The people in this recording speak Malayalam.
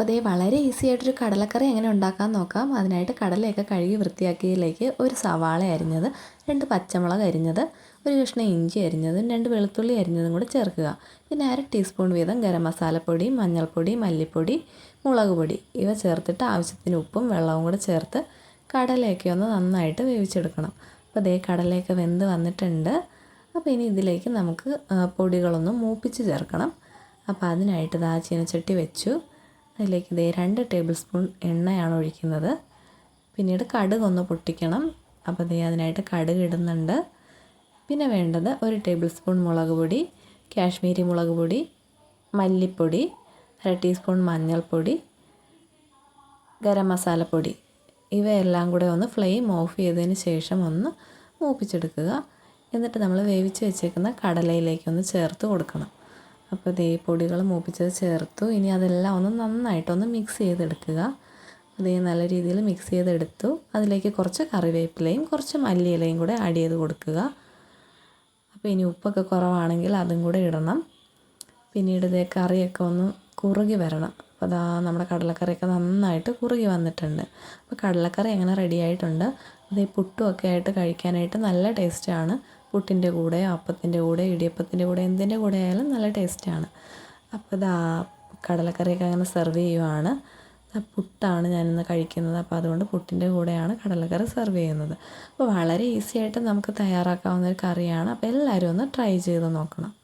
അപ്പോൾ ദേ വളരെ ഈസി ആയിട്ടൊരു കടലക്കറി എങ്ങനെ ഉണ്ടാക്കാൻ നോക്കാം. അതിനായിട്ട് കടലയൊക്കെ കഴുകി വൃത്തിയാക്കിയതിലേക്ക് ഒരു സവാള അരിഞ്ഞത് രണ്ട് പച്ചമുളക് അരിഞ്ഞത് ഒരു കഷ്ണം ഇഞ്ചി അരിഞ്ഞതും രണ്ട് വെളുത്തുള്ളി അരിഞ്ഞതും കൂടെ ചേർക്കുക. പിന്നെ അര ടീസ്പൂൺ വീതം ഗരം മസാലപ്പൊടി മഞ്ഞൾപ്പൊടി മല്ലിപ്പൊടി മുളക് പൊടി ഇവ ചേർത്തിട്ട് ആവശ്യത്തിന് ഉപ്പും വെള്ളവും കൂടെ ചേർത്ത് കടലയൊക്കെ ഒന്ന് നന്നായിട്ട് വേവിച്ചെടുക്കണം. അപ്പോൾ ദേ കടലയൊക്കെ വെന്ത് വന്നിട്ടുണ്ട്. അപ്പോൾ ഇനി ഇതിലേക്ക് നമുക്ക് പൊടികളൊന്നും മൂപ്പിച്ച് ചേർക്കണം. അപ്പോൾ അതിനായിട്ട് ദാ ചീനച്ചട്ടി വെച്ചു. അതിലേക്ക് ഇതേ രണ്ട് ടേബിൾ സ്പൂൺ എണ്ണയാണ് ഒഴിക്കുന്നത്. പിന്നീട് കടുക് ഒന്ന് പൊട്ടിക്കണം. അപ്പോൾ ദേ അതിനായിട്ട് കടുക് ഇടുന്നുണ്ട്. പിന്നെ വേണ്ടത് ഒരു ടേബിൾ സ്പൂൺ മുളക് പൊടി കാശ്മീരി മുളക് പൊടി മല്ലിപ്പൊടി അര ടീസ്പൂൺ മഞ്ഞൾപ്പൊടി ഗരം മസാലപ്പൊടി ഇവയെല്ലാം കൂടെ ഒന്ന് ഫ്ലെയിം ഓഫ് ചെയ്തതിന് ശേഷം ഒന്ന് മൂപ്പിച്ചെടുക്കുക. എന്നിട്ട് നമ്മൾ വേവിച്ച് വെച്ചേക്കുന്ന കടലയിലേക്ക് ഒന്ന് ചേർത്ത് കൊടുക്കണം. അപ്പോൾ ദേ പൊടികൾ മൂപ്പിച്ചത് ചേർത്തു. ഇനി അതെല്ലാം ഒന്ന് നന്നായിട്ടൊന്ന് മിക്സ് ചെയ്തെടുക്കുക. അതേ നല്ല രീതിയിൽ മിക്സ് ചെയ്തെടുത്തു. അതിലേക്ക് കുറച്ച് കറിവേപ്പിലയും കുറച്ച് മല്ലിയിലയും കൂടെ ആഡ് ചെയ്ത് കൊടുക്കുക. അപ്പോൾ ഇനി ഉപ്പൊക്കെ കുറവാണെങ്കിൽ അതും കൂടെ ഇടണം. പിന്നീട് ഇതേ കറിയൊക്കെ ഒന്ന് കുറുകി വരണം. അപ്പോൾ അതാ നമ്മുടെ കടലക്കറിയൊക്കെ നന്നായിട്ട് കുറുകി വന്നിട്ടുണ്ട്. അപ്പോൾ കടലക്കറി എങ്ങനെ റെഡി ആയിട്ടുണ്ട്? അതേ പുട്ടുമൊക്കെ ആയിട്ട് കഴിക്കാനായിട്ട് നല്ല ടേസ്റ്റാണ് പുട്ടിന്റെ കൂടെ അപ്പത്തിന്റെ കൂടെ ഇടിയപ്പത്തിന്റെ കൂടെ എന്തിന്റെ കൂടെ ആയാലും നല്ല ടേസ്റ്റാണ് അപ്പോൾ ഇതാ കടലക്കറിയൊക്കെ അങ്ങനെ സെർവ് ചെയ്യുവാണ്. പുട്ടാണ് ഞാനിന്ന് കഴിക്കുന്നത്. അപ്പോൾ അതുകൊണ്ട് പുട്ടിന്റെ കൂടെയാണ് കടലക്കറി സെർവ് ചെയ്യുന്നത്. അപ്പോൾ വളരെ ഈസി ആയിട്ട് നമുക്ക് തയ്യാറാക്കാവുന്ന ഒരു കറിയാണ്. അപ്പോൾ എല്ലാവരും ഒന്ന് ട്രൈ ചെയ്ത് നോക്കണം.